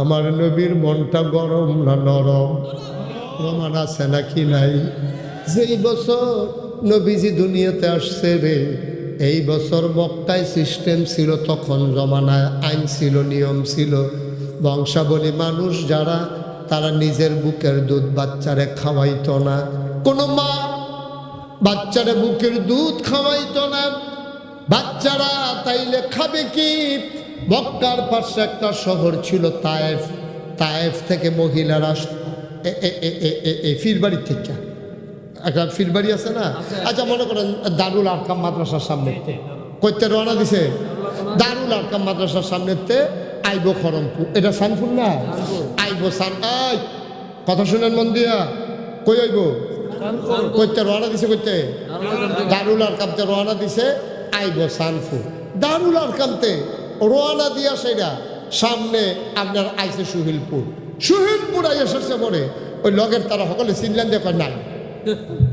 আমার নবীর মনটা গরম না নরম? প্রমাণ আছে নাকি নাই? যেই বছর নবীজি দুনিয়াতে আসছে রে, এই বছর মক্কায় সিস্টেম ছিল, তখন জমানায় আইন ছিল, নিয়ম ছিল। বংশাবলী মানুষ যারা, তারা নিজের বুকের দুধ বাচ্চারে খাওয়াইত না। কোনো মা বাচ্চারা বুকের দুধ খাওয়াইত না। বাচ্চারা তাইলে খাবে কি? মক্কার পাশে একটা শহর ছিল তায়েফ। তায়েফ থেকে মহিলারা ফিরবাড়ির থেকে। একটা ফিরবাড়ি আছে না? আচ্ছা মনে করেন দারুল আরকাম মাদ্রাসার সামনে। কইতে রওনা দিছে? দারুল আরকাম মাদ্রাসার সামনেতে আইব খরমপুর এটা সানপুর না? আইব সান আই কথা শুনেন মন দিয়া। কই আইব? কইতে রওনা দিছে কইতে? দারুল আরকামতে রওনা দিছে, আইব সানফু দারুল আরকামতে রওনা দিয়া সেটা সামনে আপনার আইছে সুহিলপুর। সুহিলপুর আই এসেছে পরে, ওই লগের তারা সকলে চিনলেন যে কয়, নাই।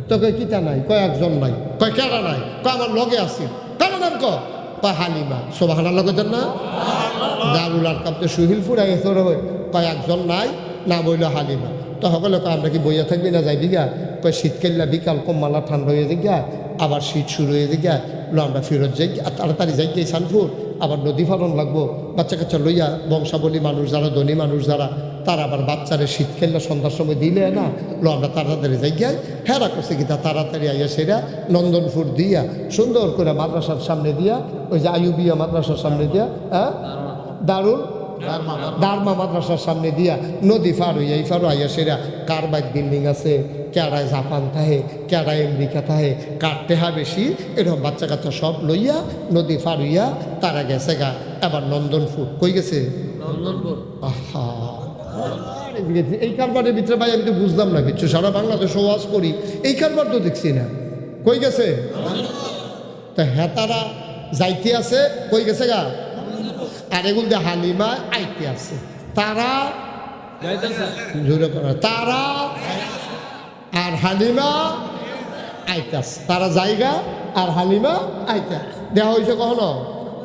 তো কয়, কিতা নাই? কয়, একজন নাই। কয় কেনা নাই? কয়, আমার লগে আছে। কারও নাম ক, কয়, হালিমা। সোবাহানা লগেছেন না? দারুল আরকামতে সুহিলপুর আই এসে কয়, একজন নাই না বইল হালিমা। তো সকলে কয়, আমরা কি বইয়া থাকবি না যাইবি গা? কয় শীতকাল্লা বিকাল কমালা ঠান্ডা হয়ে যাই গা আবার শীত শুরু হয়ে যায় গা লো, আমরা ফেরত যাই তাড়াতাড়ি যাই গিয়ে সানপুর আবার নদী ফালন লাগবো বাচ্চা কাচ্চা লইয়া বংশাবলী মানুষ যারা ধনী মানুষ যারা তারা আবার বাচ্চারে শীত খেললে সন্ধ্যার সময় দিলে না লো আমরা তাড়াতাড়ি যাই গিয়া হ্যাঁ করছে কি তাড়াতাড়ি আইয়া সেরা নন্দনপুর দিয়া সুন্দর করে মাদ্রাসার সামনে দিয়া ওই যে আয়ুবিয়া মাদ্রাসার সামনে দিয়া হ্যাঁ? দারুল? দারমা মাদ্রাসার সামনে দিয়া নদী পার হইয়া এই পার আইয়া সেরা কার বাইক বিল্ডিং আছে কেডায় জাপান থাহে কেডায় আমেরিকা থাহে কার টেহা বেশি এরকম বাচ্চা কাচ্চা সব লইয়া নদী পার হইয়া তারা গেছে গা। এবার নন্দনপুর কই গেছে? আহা। এই কারবারের ভিতরে ভাই আমি তো বুঝলাম না কিছু সারা বাংলাদেশ ওয়াজ করি। এই কারবার তো দেখছি না। কই গেছে? তা হেতারা যাইতে আছে কই গেছে গা? আর এগুলো হালিমা আইতে আছে। তারা জোরে করা তারা আর হালিমা আইতাস। তারা জায়গা আর হালিমা আইতে দেওয়া হয়েছে কখনো?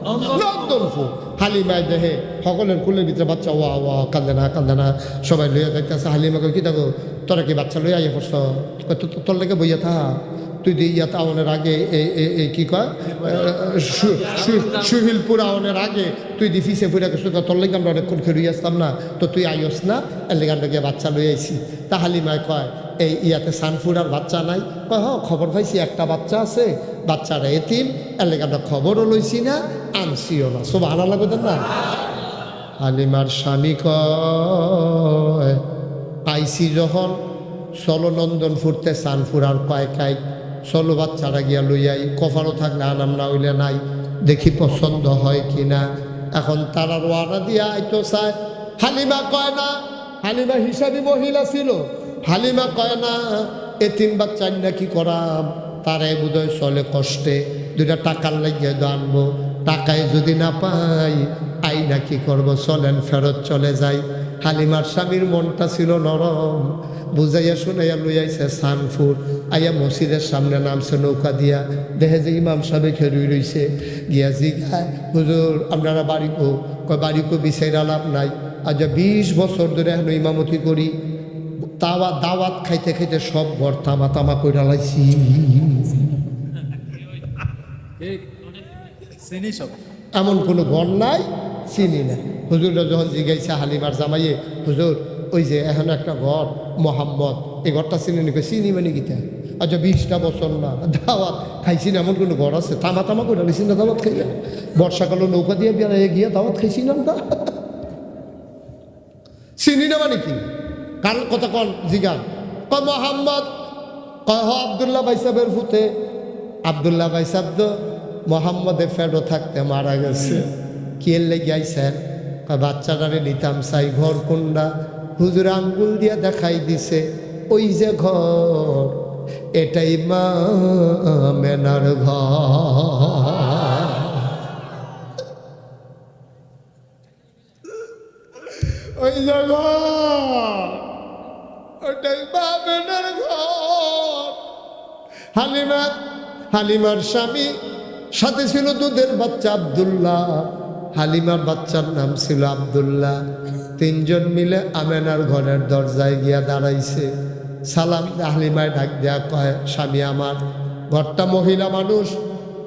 নন্দনপুর হালিমায় দেহে সকলের কুলের ভিতরে বাচ্চা ওয়া ওয়া কান্দে না কান্দে না সবাই লইয়া যাইতেছে। হালিমাকে কি দেখো তোরা কি বাচ্চা লইয়া আইয়া পড়ছ? তোর লেগে বইয়া থা। তুই দিয়ে ইয়াত আওয়ানের আগে এই কি কয়? সুহিলপুর আওয়ানের আগে তুই দি ফিসে ফুরে তো তোর লেগে আমরা অনেকক্ষণ খেয়ে আসতাম না। তো তুই আইস না এর লেগে আমরা গিয়ে বাচ্চা লই আইছি। তা হালিমায় কয় এই ইয়াতে সানফুর আর বাচ্চা নাই। কয় হ খবর পাইছি, একটা বাচ্চা আছে, বাচ্চারা এতিম আমরা খবরও লইছি না, আনছিও না। সব আনা লাগবে না? হালিমার স্বামী কয়, আইসি যখন চলো নন্দন ফুরতে সান ফুরার কয় কাই চলো বাচ্চারা গিয়া লইয়াই কফারও থাকলে আনাম না হইলে নাই, দেখি পছন্দ হয় কি না? এখন তারা রোয়ানা দিয়া আইতো চায়, হালিমা কয় না, হালিমা হিসাবে মহিলা ছিল। হালিমা কয়, না, এ তিন বাচ্চা না কি করাম? তারাই বোধহয় চলে কষ্টে। দুইটা টাকার লাগিয়ে আনব। টাকায় যদি না পাই আই না কি করব? চলেন, ফেরত চলে যাই। হালিমার স্বামীর মনটা ছিল নরম। বুঝাইয়া শুনাইয়া লইয়াইছে সানফুর। আইয়া মসজিদের সামনে নামছে নৌকা দিয়া। দেখে যে ইমাম সাহেব খেরুই রইছে। গিয়া জিগায় হুজুর, আপনারা বাড়ি কো? কয়, বাড়ি কো, বিচাইরা লাভ নাই। আজ বিশ বছর ধরে এখন ইমামতি করি। তাওয়া দাওয়াত খাইতে খাইতে সব ঘর তামা তামা কইরা লাইছি। এমন কোনো ঘর নাই চিনি না হুজুররা যখন জিগাইছে হালিমার জামাইয়ে হুজুর ওই যে এখন একটা ঘর মোহাম্মদ এই ঘরটা চিনি নাকি? চিনি মানে গীতা আচ্ছা বিশটা বছর না দাওয়াত খাইছি না এমন কোনো ঘর আছে? তামা তামা করে নিছি না দাওয়াত খাইয়া। বর্ষাকালে নৌকা দিয়ে বেড়াইয়ে গিয়ে দাওয়াত খাইছি না চিনি না মানে কি? কার কথা কন? জিগান কয়, মোহাম্মদ। কয়, হ, আবদুল্লাহ বাইসাবের ফুতে আবদুল্লাহ বাইসাব তো মোহাম্মদে ফেরো থাকতে মারা গেছে। কি লেগে আইসেন বাচ্চাটারে নিতাম সাই ঘর কোনটা হুজুর আঙ্গুল দিয়া দেখাই দিছে, ওই যে ঘর, এটাই মা মেনার ঘর। হালিমা, হালিমার স্বামী, সাথে ছিল দুধের বাচ্চা আবদুল্লাহ। হালিমার বাচ্চার নাম ছিল আবদুল্লাহ। তিনজন মিলে আমেনার ঘরের দরজায় গিয়া দাঁড়াইছে। সালাম হালিমায় ডাক দেয়া কয়, স্বামী আমার, ঘরটা মহিলা মানুষ,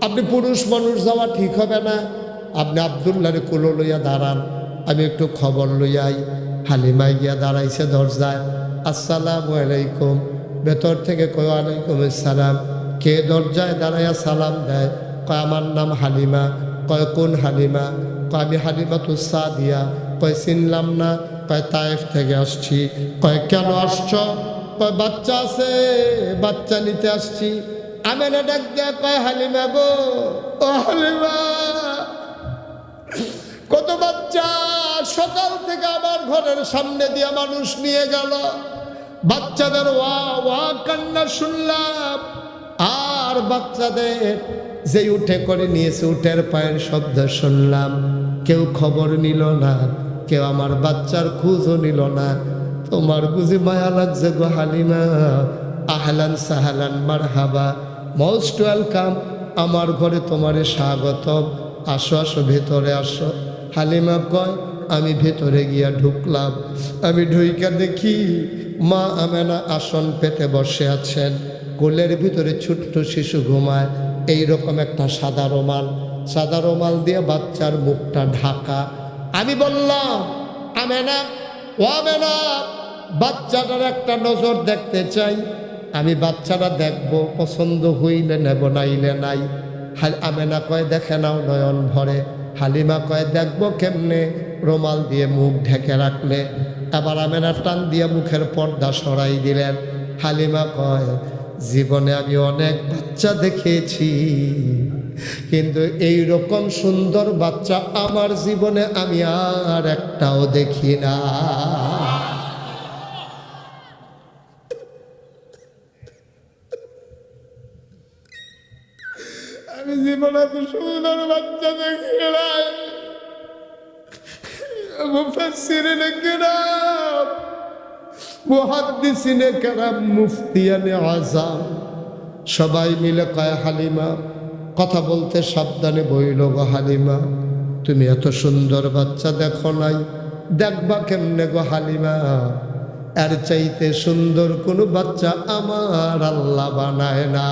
আপনি পুরুষ মানুষ, যাওয়া ঠিক হবে না। আপনি আবদুল্লারে কুলো লইয়া দাঁড়ান, আমি একটু খবর লইয়াই। হালিমায় গিয়া দাঁড়াইছে দরজায়, আসসালামু আলাইকুম। ভেতর থেকে কয়, আলাইকুম আসসালাম। কে দরজায় দাঁড়াইয়া সালাম দেয়, কয়, আমার নাম হালিমা। কয়, কোন হালিমা? কয়, আমি হালিমা তো দিয়া কয়, চিনলাম না। কয়, তায়েফ থেকে আসছি। কয়, কেন আসছ? কয়, বাচ্চা আছে, বাচ্চা নিতে আসছি। আমি না ডাক দেয়া কয়, হালিমা গো, ও হালিমা, কত বাচ্চা, সকাল থেকে আমার ঘরের সামনে দিয়ে মানুষ নিয়ে গেল। বাচ্চাদের ওয়া ওয়া কান্না শুনলাম। আর বাচ্চাদের যে উঠে করে নিয়েছে উঠের পায়ের শব্দ শুনলাম। কেউ খবর নিল না, কেউ আমার বাচ্চার খুঁজও নিল না। তোমার বুঝি মায়া লাগছে গো হালিমা। আহলান সাহালান মার হাবা মোস্ট ওয়েলকাম, আমার ঘরে তোমারে স্বাগতম। আসো আসো, ভেতরে আসো। হালিমা কয় আমি ভেতরে গিয়া ঢুকলাম। আমি ঢুইকা দেখি মা আমেনা আসন পেতে বসে আছেন। কোলের ভিতরে ছোট্ট শিশু ঘুমায়। এই রকম একটা সাদা রোমাল। সাদা রোমাল দিয়ে বাচ্চার মুখটা ঢাকা। আমি বললাম, আমেনা, ও আমেনা, বাচ্চাটার একটা নজর দেখতে চাই। আমি বাচ্চাটা দেখব, পছন্দ হইলে নেব নাইলে নাই। হাল আমেনা কয়, দেখে নাও নয়ন ভরে। হালিমা কয়, দেখব কেমনে? রোমাল দিয়ে মুখ ঢেকে রাখলে। আবার আমেনা টান দিয়ে মুখের পর্দা সরাই দিলেন। হালিমা কয়, জীবনে আমি অনেক বাচ্চা দেখেছি। কিন্তু এই রকম সুন্দর বাচ্চা আমার জীবনে আমি আর একটাও দেখি না। জীবনে সুন্দর বাচ্চা দেখি আযাম সবাই মিলে কয়, হালিমা, কথা বলতে সাবধানে বইল গো হালিমা। তুমি এত সুন্দর বাচ্চা দেখো নাই, দেখবা কেমনে গো হালিমা? এর চাইতে সুন্দর কোনো বাচ্চা আমার আল্লাহ বানায় না।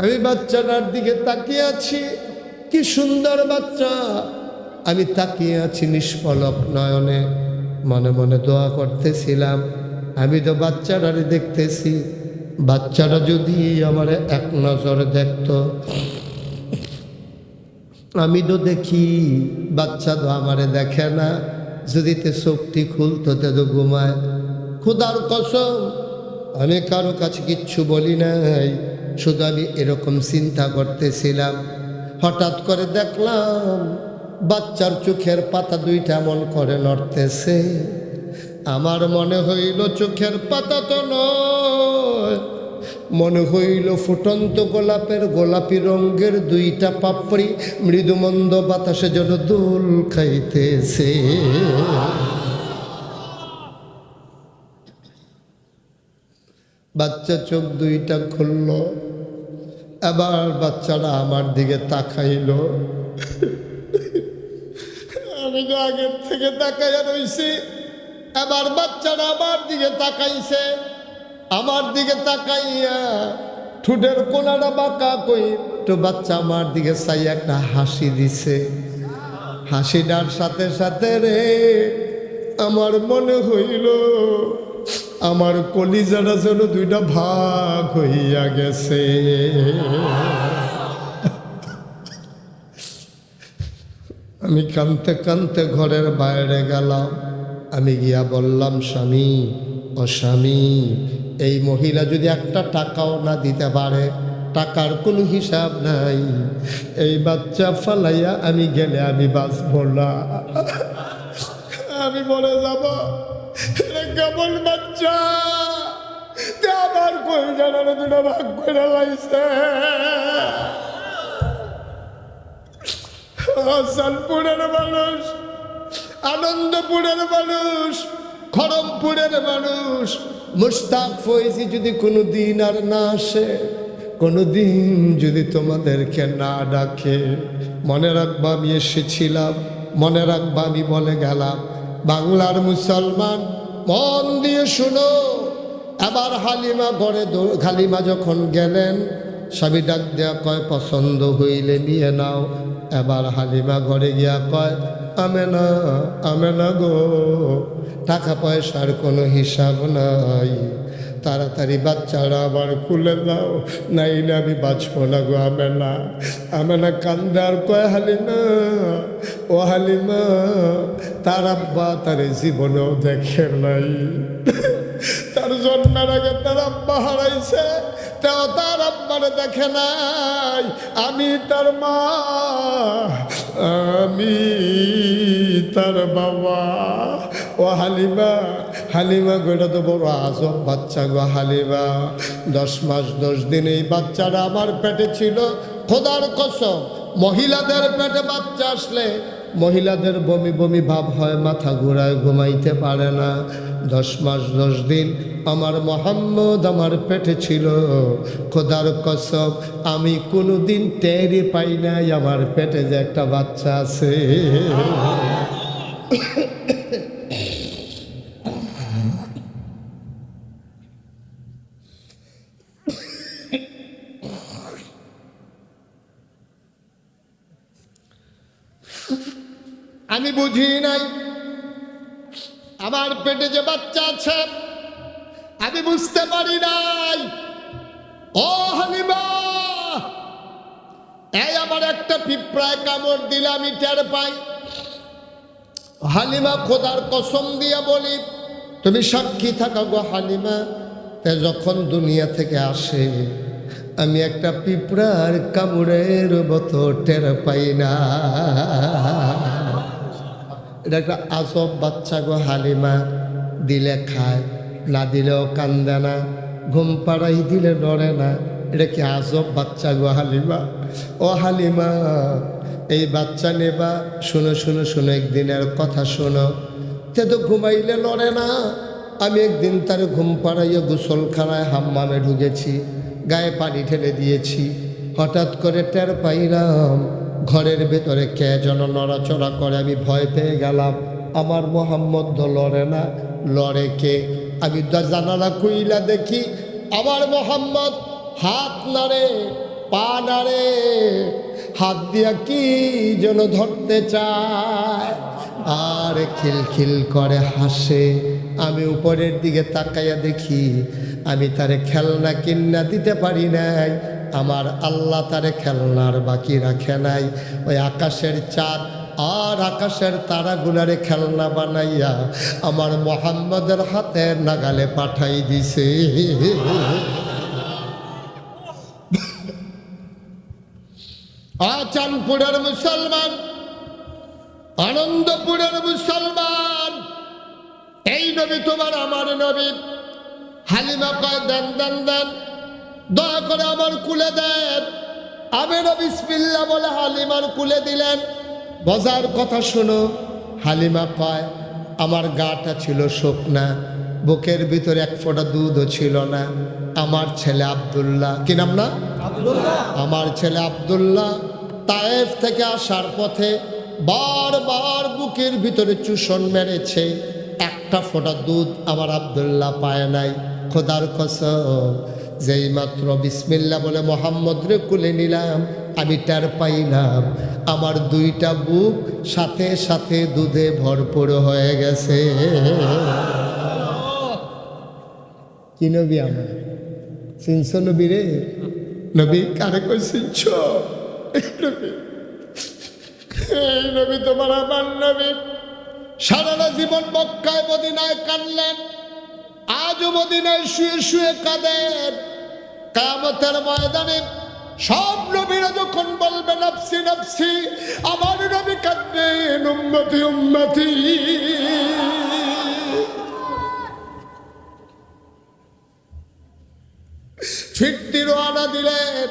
আমি বাচ্চাটার দিকে তাকিয়ে আছি। কি সুন্দর বাচ্চা। আমি তাকিয়ে আছি নিষ্পলক নয়নে। মনে মনে দোয়া করতেছিলাম। আমি তো বাচ্চাটারে দেখতেছি। বাচ্চাটা যদি আমার এক নজর দেখতো। আমি তো দেখি বাচ্চা তো আমারে দেখে না। যদি তে চোখটি খুলতো তে তো ঘুমায়। খুদার কসম আমি কারও কাছে কিচ্ছু বলি নাই। শুধু আমি এরকম চিন্তা করতেছিলাম। হঠাৎ করে দেখলাম, বাচ্চার চোখের পাতা দুইটা এমন করে নড়তেছে। আমার মনে হইল চোখের পাতা তো নয়। মনে হইল ফুটন্ত গোলাপের গোলাপি রঙের দুইটা পাপড়ি মৃদুমন্দ বাতাসে যেন দোল খাইতেছে। বাচ্চা চোখ দুইটা খুলল, এবার বাচ্চারা আমার দিকে তাকাইল। আমি তো আগের থেকে তাকাইয়া রইছি, এবার বাচ্চারা আমার দিকে তাকাইছে। আমার দিকে তাকাইয়া ঠুটের কোনাটা বাঁকা কই তো বাচ্চা আমার দিকে চাই একটা হাসি দিছে। হাসিটার সাথে সাথে রে, আমার মনে হইল আমার কলিজারা যেন দুইটা ভাগ হইয়া গেছে। আমি কানতে কানতে ঘরের বাইরে গেলাম। আমি গিয়া বললাম, স্বামী, ও স্বামী, এই মহিলা যদি একটা টাকাও না দিতে পারে, টাকার কোনো হিসাব নাই। এই বাচ্চা ফালাইয়া আমি গেলে আমি বাঁচব না। আমি মরে যাব। কেমন বাচ্চা। তে আমার কই জানানো দুটো ভাগ করে লাইছে। হাসানপুরের মানুষ, আনন্দপুরের মানুষ খড়মপুরের মানুষ মুস্তাক ফৈজি যদি কোনো দিন আর না আসে কোনো দিন যদি তোমাদেরকে না ডাকে। মনে রাখবা আমি এসেছিলাম, মনে রাখবা আমি বলে গেলাম, বাংলার মুসলমান মন দিয়ে শুনো। আবার হালিমা ঘরে হালিমা যখন গেলেন, স্বামী ডাক দেয়া কয়, পছন্দ হইলে নিয়ে নাও। এবার হালিমা ঘরে গিয়া কয় আমে না আমে না গো, টাকা পয়সার কোনো হিসাব নাই। তাড়াতাড়ি বাচ্চারা আবার খুলে দাও, নাইলে আমি বাঁচবো না গো আমে না আমে না কান্দার কয়, হালিমা, ও হালিমা তার আব্বা তার জীবনেও দেখে নাই। তার জন্মের আগে তার আব্বা হারাইছে, তেও তার আব্বারে দেখে নাই। আমি তার মা, আমি তার বাবা। ও হালিমা হালিমা গোটা তো বড় আজব বাচ্চা গো হালিমা। দশ মাস, দশ দিন এই বাচ্চারা আমার পেটে ছিল। খোদার কসম, মহিলাদের পেটে বাচ্চা আসলে মহিলাদের বমি বমি ভাব হয়, মাথা ঘোরায়, ঘুমাইতে পারে না। দশ মাস, দশ দিন আমার মোহাম্মদ আমার পেটে ছিল। খোদার কসব আমি কোনো দিন টেরি পাই নাই, আমার পেটে যে একটা বাচ্চা আছে। আমি বুঝি নাই। আমার পেটে যে বাচ্চা আছে, আমি বুঝতে পারি নাই। ও হালিমা, এই আমার একটা পিঁপড়ায় কামড় দিলে আমি টের পাই। হালিমা, খোদার কসম দিয়া বলি, তুমি সাক্ষী থাকা গো হালিমা তাই যখন দুনিয়া থেকে আসে, আমি একটা পিঁপড়ার কামড়ের মতো টের পাই না। এটা একটা আজব বাচ্চা গো হালিমা, দিলে খায়, না দিলেও কান্দে না, ঘুম পাড়াই দিলে ডরে না। এটা কি আজব বাচ্চা গো হালিমা? ও হালিমা, এই বাচ্চা নেবা, শুনো শুনো শুনো, একদিনের কথা শোনো। তে তো ঘুমাইলে নড়ে না। আমি একদিন তার ঘুম পাড়াইয়ে গোসলখানায় হাম্মামে ঢুকেছি, গায়ে পানি ঠেলে দিয়েছি। হঠাৎ করে টের পাইলাম ঘরের ভেতরে কে যেন নড়াচড়া করে, আমি ভয় পেয়ে গেলাম। আমার মোহাম্মদ তো লড়ে না, লড়ে কে? আমি জানালা কুইলা দেখি, আমার মোহাম্মদ হাত নাড়ে, পা নাড়ে, হাত দিয়া কি যেন ধরতে চায়। আর খিলখিল করে হাসে, আমি উপরের দিকে তাকাইয়া দেখি, আমি তারে খেলনা কিন্না দিতে পারি নাই। আমার আল্লাহ তারে খেলনার বাকি রাখে নাই। ওই আকাশের চাঁদ আর আকাশের তারাগুলারে খেলনা বানাইয়া আমার মোহাম্মদের হাতে নাগালে পাঠাই দিছে। আচানপুরের মুসলমান, আনন্দপুরের মুসলমান, এই নবী তোমার, আমার নবী। হালিমা কয়, দেন দেন দেন। দয়া করে আমার কুলে দেন। আমি বিসমিল্লা বলে হালিমার কুলে দিলেন। বজার কথা শোনো হালিমা পায় আমার গাটা ছিল শুকনা বুকের ভিতরে এক ফোঁটা দুধও ছিল না। আমার ছেলে আব্দুল্লাহ কি নাম না? আমার ছেলে আব্দুল্লাহ তায়েফ থেকে আসার পথে বারবার বুকের ভিতরে চুষণ মেরেছে। একটা ফোঁটা দুধ আমার আব্দুল্লাহ পায় নাই। খোদার কসম যেই মাত্র বিসমিল্লা বলে মোহাম্মদ রে কুলে নিলাম, আমি টার পাইলাম। আমার দুইটা বুক সাথে সাথে দুধে ভরপুর হয়ে গেছে। কি নবী আমার? চিনছ নবী রে? নবী কারে কই চিনছ? নবী। এই নবী তোমার আমার নবী। সারাটা জীবন মক্কায় মদিনায় কানলেন আজও মদিনায় শুয়ে শুয়ে কাঁদেন। কামতের ময়দানে সব নবীরা যখন বলবে, নফসি নফসি, আমার নবী কাঁদবেন, উম্মতি উম্মতি। ফিরতি রোয়ানা দিলেন।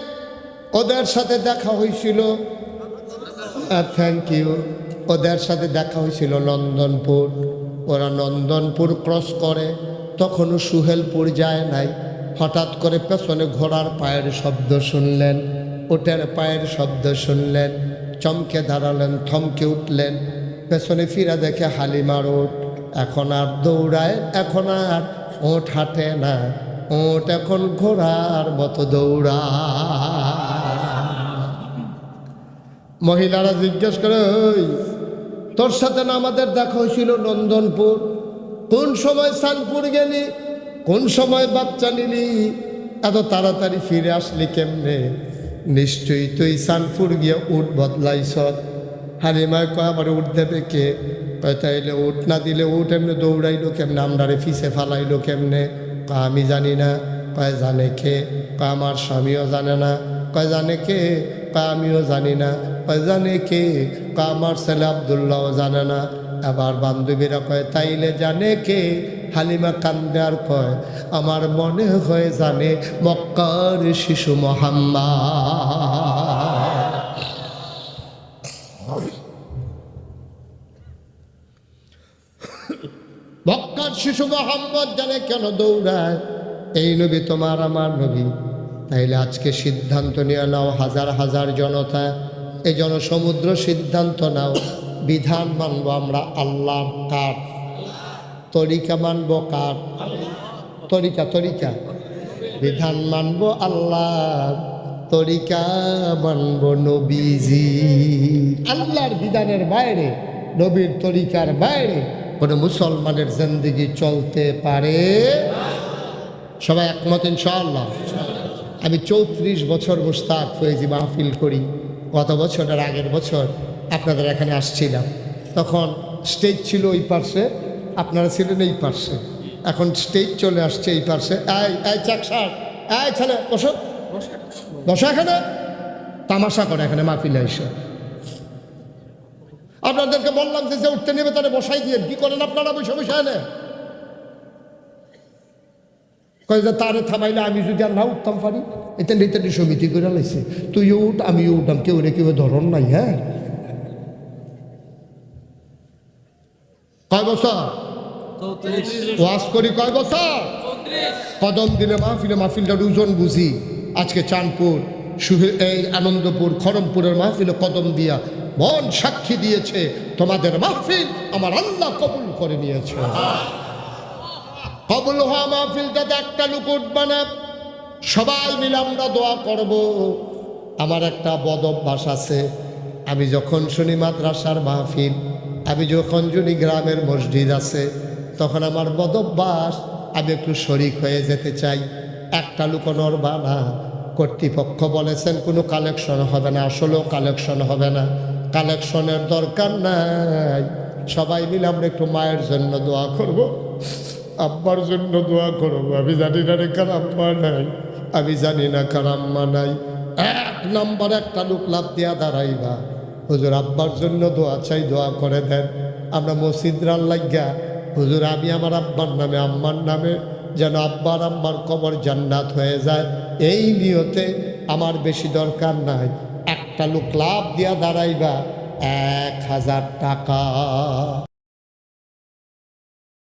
ওদের সাথে দেখা হয়েছিল। থ্যাংক ইউ ওদের সাথে দেখা হয়েছিল নন্দনপুর। ওরা নন্দনপুর ক্রস করে। তখনও সুহেলপুর যায় নাই। হঠাৎ করে পেছনে ঘোড়ার পায়ের শব্দ শুনলেন। ওটের পায়ের শব্দ শুনলেন। চমকে দাঁড়ালেন, থমকে উঠলেন। পেছনে ফিরা দেখে হালিমার ওট। এখন আর দৌড়ায়, এখন আর ওট হাঁটে না। ওট এখন ঘোড়ার মতো দৌড়ায়। মহিলারা জিজ্ঞেস করে, ওই, তোর সাথে না আমাদের দেখা হয়েছিল নন্দনপুর? কোন সময় সানপুর গেলি? কোন সময় বাচ্চা নিলি? এত তাড়াতাড়ি ফিরে আসলি কেমনে? নিশ্চয়ই তুই সানপুর গিয়ে উঠ বদলাইছ। হালিমায় কয় আমার উঠ দেবে কে? তাইলে উঠ না দিলে উঠ এমনি দৌড়াইলো কেমনে? আমরারে ফিসে ফালাইলো কেমনে? কয়, আমি জানি না। কয়, জানে কে? কয়, আমার স্বামীও জানে না। কয়, জানে কে? কয়, আমিও জানি না। কয়, জানে কে? কয়, আমার ছেলে আবদুল্লাহও জানে না। আবার বান্ধবীরা কয়, তাইলে জানে কে? হালিমা কান্দে আর কয়, আমার মনে হয় জানে মক্কার শিশু মোহাম্মা মক্কার শিশু মোহাম্মদ জানে কেন দৌড়ায়? এই নবী তোমার আমার নবী। তাইলে আজকে সিদ্ধান্ত নিয়ে নাও, হাজার হাজার জনতা এই জনসমুদ্র সিদ্ধান্ত নাও। বিধান মানব আমরা আল্লাহ কার? তরিকা মানবো কার? তরিকা তরিকা। বিধান মানব আল্লাহ, তরিকা মানব নবীজি। আল্লাহর বিধানের বাইরে, নবীর তরিকার বাইরে কোনো মুসলমানের জিন্দিগি চলতে পারে? সবাই একমত ইনশাআল্লাহ? আমি চৌত্রিশ বছর মুস্তাক ফয়েজি মাহফিল করি। গত বছরের আগের বছর আপনাদের এখানে আসছিলাম। তখন স্টেজ ছিল ওই পার্শ্বে, আপনারা ছিলেন এই পার্শ্বে। এখন স্টেজ চলে আসছে এই পার্শ্বে। বসো। বসো এখানে। তামাশা করে এখানে, মাহফিলে এসে। আপনাদেরকে বললাম যে যে উঠতে নেবে তাহলে বসাই দিয়ে, কি করেন আপনারা বসে বসে এনে? কয় যে তারে থামাইলে আমি যদি আর না উঠতাম পারি এটা নেতাটি সমিতি করে লাইছে। তুইও উঠ, আমিও উঠাম, কেউ রে কেউ ধরন নাই হ্যাঁ? কয় বছর? ওয়াজ করি কয় বছর? কদম দিলে মাহফিলে মাহফিলটার ওজন বুঝি। আজকে চাঁদপুর এই আনন্দপুর খরমপুরের মাহফিলে কদম দিয়া মন সাক্ষী দিয়েছে তোমাদের মাহফিল আমার আল্লাহ কবুল করে নিয়েছে। কবুল হওয়া মাহফিলটাতে একটা লোক উঠবে না সবাই মিলে আমরা দোয়া করব। আমার একটা বদ অভ্যাস আছে। আমি যখন শুনি মাদ্রাসার মাহফিল আমি যখন শুনি গ্রামের মসজিদ আছে, তখন আমার বদভ্যাস, আমি একটু শরিক হয়ে যেতে চাই। একটা লুকো নড়বা না কর্তৃপক্ষ বলেছেন, কোনো কালেকশন হবে না, আসলেও কালেকশন হবে না। কালেকশনের দরকার নাই। সবাই মিলে আমরা একটু মায়ের জন্য দোয়া করব। আব্বার জন্য দোয়া করব। আমি জানি না রে কার আব্বা নাই। আমি জানি না কার আম্মা নাই। এক নম্বর একটা লোক লাভ দিয়া দাঁড়াইবা। হুজুর আব্বার জন্য দোয়া চাই, দোয়া করে দেন। আমরা মসজিদরার লাগিয়া হুজুর আমি আমার আব্বার নামে, আম্মার নামে যেন আব্বার আম্মার কবর জান্নাত হয়ে যায়। এই নিয়তে আমার বেশি দরকার নাই। একটা লোক লাভ দিয়া দাঁড়াইবা, এক হাজার টাকা।